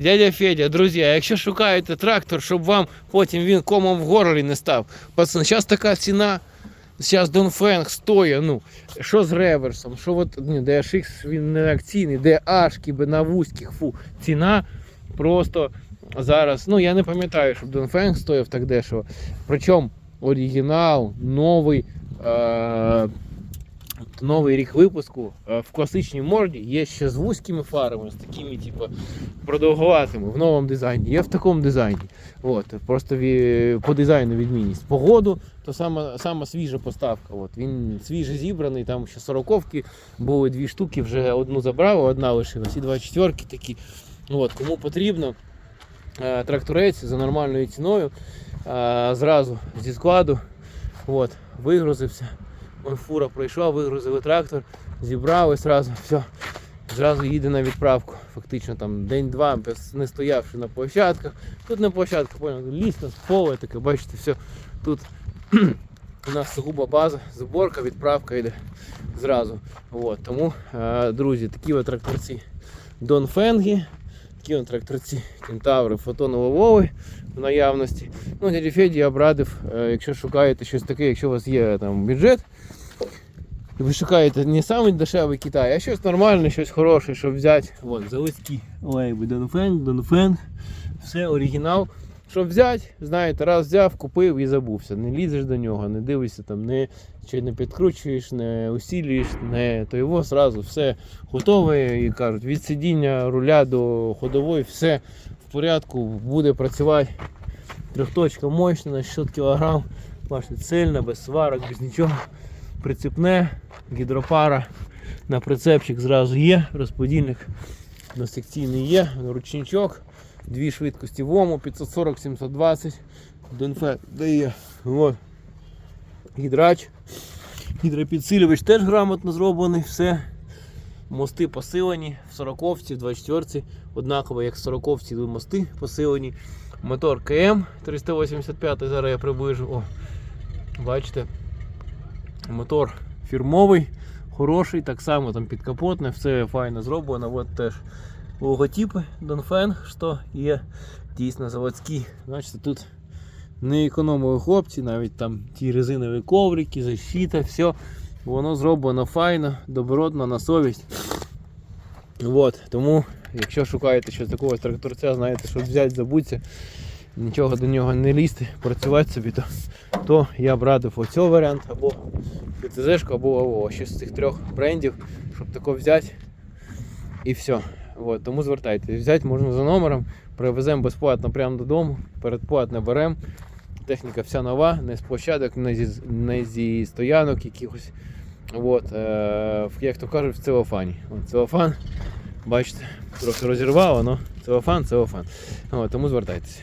Дядя Федя, друзі, якщо шукаєте трактор, щоб вам потім він комом в горлі не став. Пацан, зараз така ціна. Зараз Донфенг стоїть, ну, що з реверсом, що от, ні, DHX він не акційний, DH, би на вузьких, фу, ціна просто зараз, ну я не пам'ятаю, щоб Донфенг стояв так дешево. Причому оригінал, новий, е- новий рік випуску е, в класичній морді є ще з вузькими фарами, з такими, типу, продовгуватими в новому дизайні. Є в такому дизайні. От, просто по дизайну відмінність. Погоду, то сама, сама свіжа поставка. От, він свіже зібраний, там ще сороковки були дві штуки, вже одну забрав, одна лишилась, і два четверки такі. От, кому потрібно е, тракторець за нормальною ціною. е, Зразу зі складу. От, вигрузився. Ой, фура пройшла, вигрузили трактор, зібрали зразу, все. Зразу їде на відправку. Фактично там день-два не стоявши на площадках. Тут не площадка, понял, ліс, поле таке, бачите, все. Тут у нас сугуба база, зборка, відправка йде зразу. От, тому, е, друзі, такі от тракторці Донфенги, такі от тракторці Кентаври, фотонововови в наявності. Ну, дяді Феді я б е, якщо шукаєте щось таке, якщо у вас є там бюджет, і ви шукаєте не самий дешевий Китай, а щось нормальне, щось хороше, щоб взяти. От, заводські лейби Донфен, Донфен, все оригінал. Щоб взяти, знаєте, раз взяв, купив і забувся. Не лізеш до нього, не дивишся там, не, чи не підкручуєш, не усілюєш, не то його зразу все готове і кажуть, від сидіння руля до ходової, все в порядку, буде працювати. Трьохточка мощна на 600 кг, бачите, цельна, без сварок, без нічого. Прицепне, гідропара на прицепчик зразу є, розподільник на секційний є, ручничок, дві швидкості в ОМУ, 540-720, Донфе дає от, гідрач, гідропідсилювач теж грамотно зроблений, все. Мости посилені в 40-ці, в 24-ці, однаково як в 40-ці мости посилені. Мотор КМ 385, зараз я приближу. О, бачите, мотор фірмовий, хороший, так само там підкапотне, все файно зроблено. От теж логотипи Донфен, що є дійсно заводські. Бачите, тут не економили хлопці, навіть там ті резинові коврики, защита, все. Воно зроблено файно, добротно, на совість. От, тому, якщо шукаєте щось такого тракторця, знаєте, щоб взяти, забудьте, нічого до нього не лізти, працювати собі, то, то я б радив оцього варіант, або ПТЗ, або АВО. Щось з цих трьох брендів, щоб тако взяти і все. От, тому звертайтеся. Взяти можна за номером, привеземо безплатно прямо додому, передплатно беремо. Техніка вся нова, не з площадок, не зі, не зі стоянок якихось. От, е, як то кажуть, в целофані. От, целофан, бачите, трохи розірвало, але целофан, целофан. От, тому звертайтеся.